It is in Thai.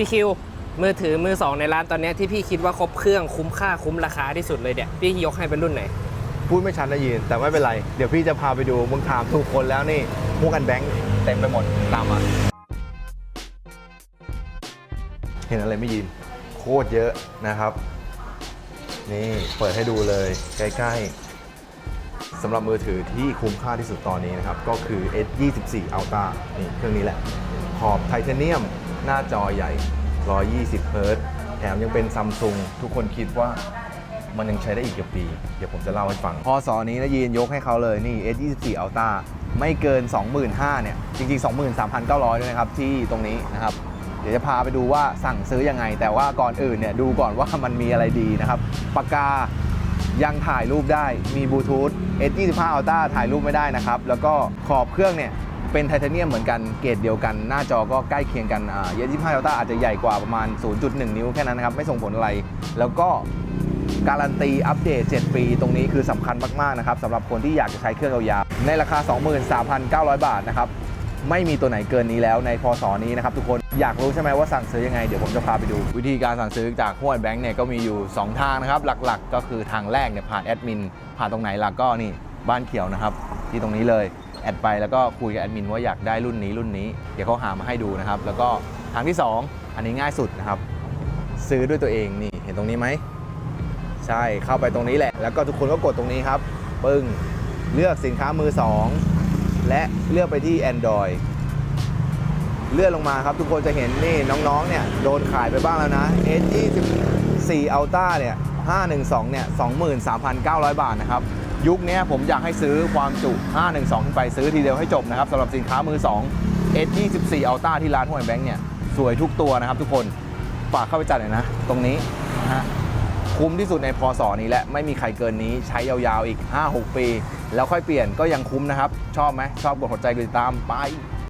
พี่คิวมือถือมือสองในร้านตอนนี้ที่พี่คิดว่าครบเครื่องคุ้มค่าคุ้มราคาที่สุดเลยเนี่ยพี่ยกให้เป็นรุ่นไหน พูดไม่ชัดนะยีนแต่ไม่เป็นไร เดี๋ยวพี่จะพาไปดูมึงถามถูกคนแล้วนี่พวกกันแบงค์เต็มไปหมดตามมา เห็นอะไรไม่ยีนโคตรเยอะนะครับ นี่เปิดให้ดูเลยใกล้ๆสำหรับมือถือที่คุ้มค่าที่สุดตอนนี้นะครับ ก็คือ S24 Ultra นี่เครื่องนี้แหละขอบไทเทเนียม หน้าจอใหญ่ 120 เฮิรต์แถมยังเป็นซัมซุงทุกคนคิดว่ามันยังใช้ได้อีกเกือบปี เดี๋ยวผมจะเล่าให้ฟัง พอสอนี้นะยีนยกให้เขาเลยนี่ S24 Ultra ไม่เกิน 25,000เนี่ย จริง ๆ 23,900ด้วยนะครับ ที่ตรงนี้นะครับ เดี๋ยวจะพาไปดูว่าสั่งซื้อยังไง แต่ว่าก่อนอื่นเนี่ย ดูก่อนว่ามันมีอะไรดีนะครับ ปากกายังถ่ายรูปได้มีบลูทูธ S25 Ultra ถ่ายรูปไม่ได้นะครับ แล้วก็ขอบเครื่องเนี่ย เป็นไทเทเนียมเหมือนกันเกรดเดียวกัน หน้าจอก็ใกล้เคียงกันอ่า S25 Ultra อาจจะใหญ่กว่าประมาณ 0.1 นิ้วแค่นั้นนะครับ ไม่ส่งผลอะไร แล้วก็การันตีอัปเดต 7 ปี ตรงนี้คือสำคัญมาก ๆ นะครับสำหรับคนที่อยากจะใช้เครื่องยาวๆในราคา 23,900 บาทนะครับ ไม่มีตัวไหนเกินนี้แล้วในพศนี้นะครับทุกคนอยากรู้ใช่ไหมว่าสั่งซื้อยังไง เดี๋ยวผมจะพาไปดู วิธีการสั่งซื้อจากห้วยแบงค์เนี่ยก็มีอยู่ 2 ทางนะครับ หลักๆ ก็คือทางแรกเนี่ยผ่านแอดมินผ่านตรงไหนล่ะก็นี่บ้านเขียวนะครับที่ตรงนี้เลย แอดไปแล้วก็คุยกับแอดมินว่าอยากได้รุ่นนี้รุ่นนี้ เดี๋ยวเขาหามาให้ดูนะครับ แล้วก็ทางที่ 2 อันนี้ง่ายสุดนะครับ ซื้อด้วยตัวเองนี่เห็นตรงนี้ไหม ใช่เข้าไปตรงนี้แหละ แล้วก็ทุกคนก็กดตรงนี้ครับ ปึ้งเลือกสินค้ามือ 2 และเลือกไปที่ Android เลื่อนลงมาครับ ทุกคนจะเห็นนี่น้องๆเนี่ยโดนขายไปบ้างแล้วนะ S24 Ultra เนี่ย512เนี่ย23,900 บาทนะครับ ยุคนี้ผมอยากให้ซื้อความจุ 512 ขึ้นไปซื้อทีเดียวให้จบนะครับสำหรับสินค้ามือ2 S24 Ultra ที่ร้านห้วยแบงค์เนี่ยสวยทุกตัวนะครับทุกคนฝากเข้าไปจัดหน่อยนะ ตรงนี้นะฮะคุ้มที่สุดในพศนี้และไม่มีใครเกินนี้ใช้ยาวๆอีก 5-6 ปี แล้วค่อยเปลี่ยนก็ยังคุ้มนะครับ ชอบไหมชอบกดหัวใจกดติดตามไป